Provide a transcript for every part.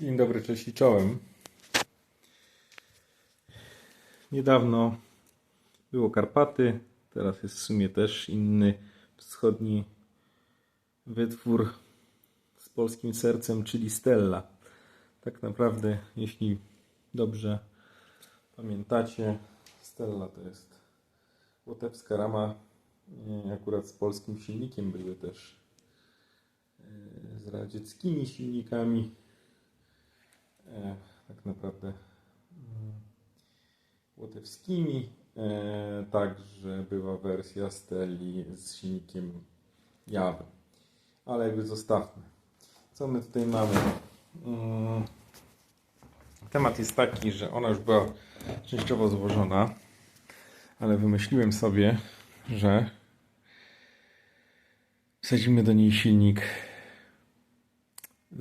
Dzień dobry, cześć i czołem. Niedawno było Karpaty, teraz jest w sumie też inny wschodni wytwór z polskim sercem, czyli Stella. Tak naprawdę, jeśli dobrze pamiętacie, Stella to jest łotewska rama, akurat z polskim silnikiem były też e, z radzieckimi silnikami. Tak naprawdę mm, łotewskimi. E, także była wersja Steli z silnikiem Jawy. Ale jakby zostawmy. Co my tutaj mamy? Mm, Temat jest taki, że ona już była częściowo złożona, ale wymyśliłem sobie, że wsadzimy do niej silnik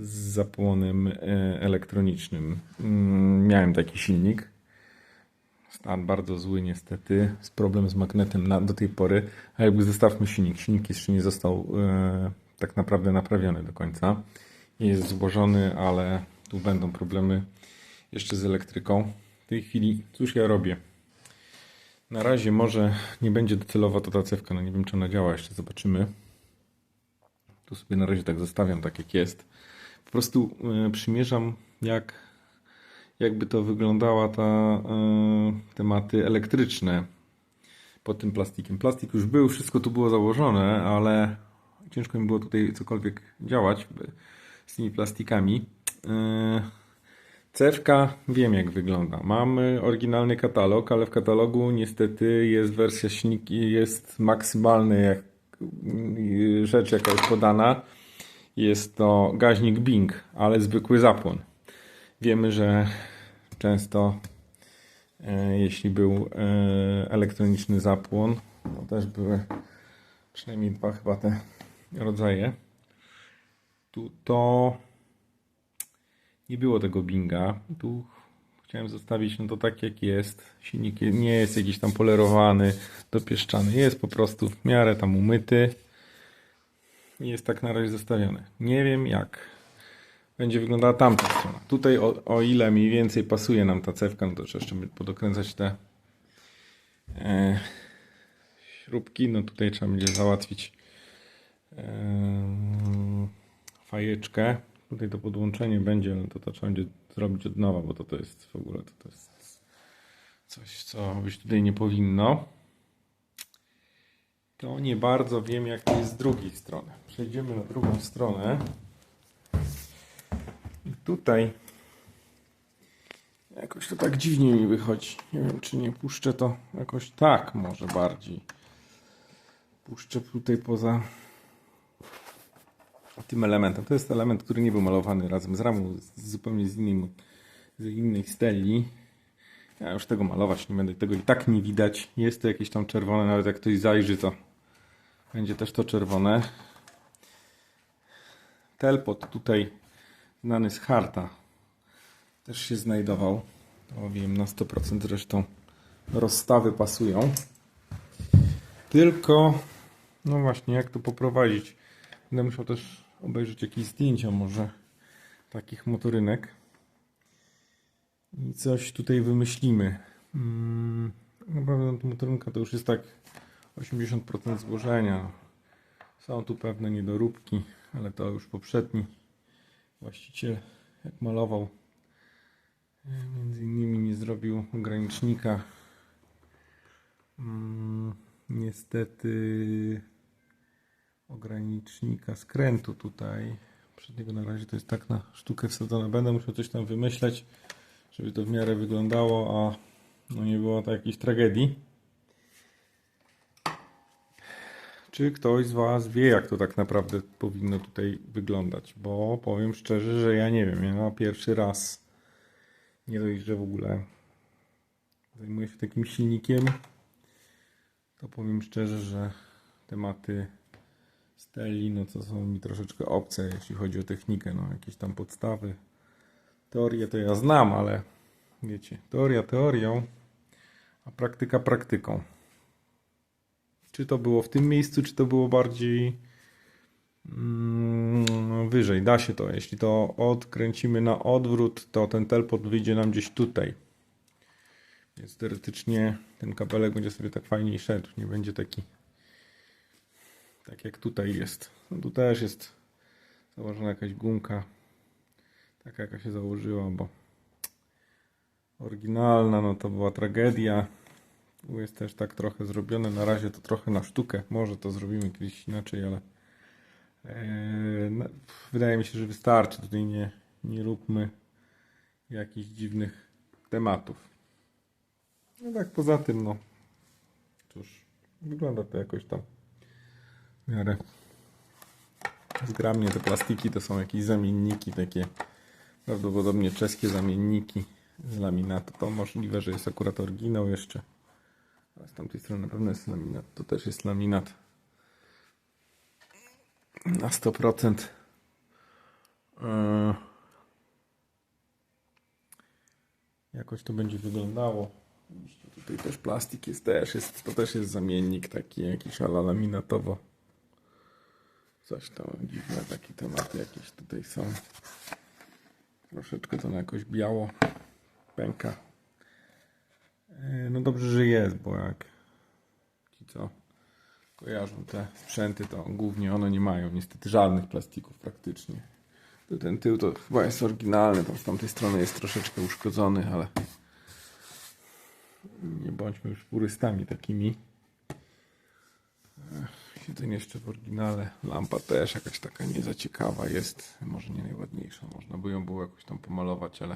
z zapłonem e, elektronicznym. Mm, Miałem taki silnik. Stan bardzo zły niestety, z problem z magnetem na, do tej pory, a jakby zostawmy silnik. Silnik jeszcze nie został e, tak naprawdę naprawiony do końca. Jest złożony, ale tu będą problemy jeszcze z elektryką. W tej chwili cóż ja robię? Na razie może nie będzie docelowa ta cewka, no nie wiem czy ona działa, jeszcze zobaczymy. Tu sobie na razie tak zostawiam, tak jak jest. Po prostu e, przymierzam, jak, jakby to wyglądała ta e, tematy elektryczne pod tym plastikiem. Plastik już był, wszystko tu było założone, ale ciężko mi było tutaj cokolwiek działać z tymi plastikami. E, Cewka wiem jak wygląda. Mamy oryginalny katalog, ale w katalogu niestety jest wersja silniki, jest maksymalny jak y, rzecz jaka jest podana. Jest to gaźnik Bing, ale zwykły zapłon. Wiemy, że często e, jeśli był e, elektroniczny zapłon, to też były przynajmniej dwa chyba te rodzaje. Tu to nie było tego Binga. Tu chciałem zostawić no to tak jak jest. Silnik nie jest jakiś tam polerowany, dopieszczany. Jest po prostu w miarę tam umyty. Jest tak na razie zostawiony. Nie wiem jak będzie wyglądała tamta strona. Tutaj o, o ile mniej więcej pasuje nam ta cewka, no to trzeba jeszcze podokręcać te e, śrubki. No tutaj trzeba będzie załatwić e, fajeczkę. Tutaj to podłączenie będzie, ale to, to trzeba będzie zrobić od nowa, bo to, to jest w ogóle to, to jest coś, co być tutaj nie powinno. To nie bardzo wiem, jak to jest z drugiej strony. Przejdziemy na drugą stronę. I tutaj jakoś to tak dziwnie mi wychodzi. Nie wiem, czy nie puszczę to jakoś tak, może bardziej. Puszczę tutaj poza tym elementem. To jest element, który nie był malowany razem z ramą, z, zupełnie z, innym, z innej steli. Ja już tego malować nie będę, tego i tak nie widać. Jest to jakieś tam czerwone, nawet jak ktoś zajrzy, to będzie też to czerwone. Telpot tutaj znany z Harta też się znajdował. To wiem na 100% zresztą rozstawy pasują. Tylko, no właśnie, jak to poprowadzić? Będę musiał też obejrzeć jakieś zdjęcia może takich motorynek. I coś tutaj wymyślimy. Mm, na ta motorynka to już jest tak 80% złożenia. Są tu pewne niedoróbki, ale to już poprzedni właściciel jak malował między innymi nie zrobił ogranicznika. Mm, niestety ogranicznika skrętu tutaj. Przedniego na razie to jest tak na sztukę wsadzone. Będę musiał coś tam wymyśleć, żeby to w miarę wyglądało, a no nie było to jakiejś tragedii. Czy ktoś z Was wie, jak to tak naprawdę powinno tutaj wyglądać? Bo powiem szczerze, że ja nie wiem. Ja pierwszy raz nie dość, że w ogóle zajmuję się takim silnikiem, to powiem szczerze, że tematy steli, no to są mi troszeczkę obce, jeśli chodzi o technikę, no jakieś tam podstawy. Teorię to ja znam, ale wiecie, teoria teorią, a praktyka praktyką. Czy to było w tym miejscu, czy to było bardziej Mm, Wyżej, da się to. Jeśli to odkręcimy na odwrót, to ten telpot wyjdzie nam gdzieś tutaj. Więc teoretycznie ten kabelek będzie sobie tak fajniej szedł. Nie będzie taki tak jak tutaj jest. No tu też jest założona jakaś gumka. Taka jaka się założyła, bo oryginalna, no to była tragedia. Jest też tak trochę zrobione. Na razie to trochę na sztukę. Może to zrobimy kiedyś inaczej, ale Eee, no, wydaje mi się, że wystarczy. Tutaj nie, nie róbmy jakichś dziwnych tematów. No tak poza tym, no cóż, wygląda to jakoś tam w miarę zgrabnie. Te plastiki to są jakieś zamienniki takie, prawdopodobnie czeskie zamienniki z laminatu. To możliwe, że jest akurat oryginał jeszcze. Ale z tamtej strony na pewno jest laminat. To też jest laminat na 100%. Yy, Jakoś to będzie wyglądało. Tutaj też plastik jest też, jest, to też jest zamiennik taki jakiś ala laminatowo. Coś tam dziwne takie tematy jakieś tutaj są. Troszeczkę to na jakoś biało pęka. Yy, No dobrze, że jest, bo jak ci co kojarzą te sprzęty, to głównie one nie mają niestety żadnych plastików praktycznie. Tu ten tył to chyba jest oryginalny, tam z tamtej strony jest troszeczkę uszkodzony, ale nie bądźmy już purystami takimi. Siedzenie jeszcze w oryginale. Lampa też jakaś taka nie za ciekawa jest. Może nie najładniejsza. Można by ją było jakoś tam pomalować, ale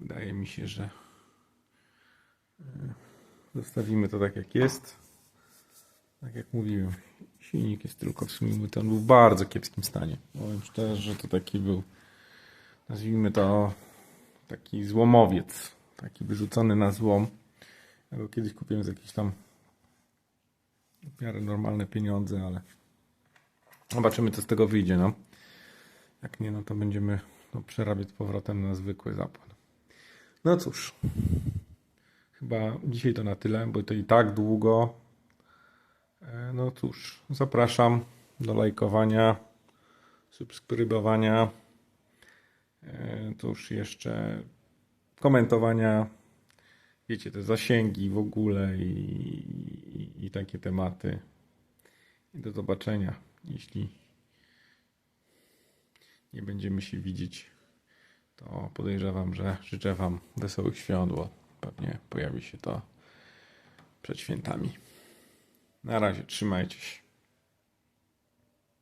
wydaje mi się, że e, zostawimy to tak jak jest. Tak jak mówiłem, silnik jest tylko w sumie myty. On był w bardzo kiepskim stanie. Powiem szczerze, że to taki był, nazwijmy to, taki złomowiec. Taki wyrzucony na złom. Ja go kiedyś kupiłem za jakieś tam w miarę normalne pieniądze, ale zobaczymy, co z tego wyjdzie. No. Jak nie, no to będziemy no, przerabiać z powrotem na zwykły zapłon. No cóż, chyba dzisiaj to na tyle, bo to i tak długo. E, No cóż, zapraszam do lajkowania, subskrybowania, e, to już jeszcze komentowania, wiecie, te zasięgi w ogóle i, i, i takie tematy. I do zobaczenia, jeśli nie będziemy się widzieć, to podejrzewam, że życzę Wam wesołych świąt, pewnie pojawi się to przed świętami. Na razie, trzymajcie się.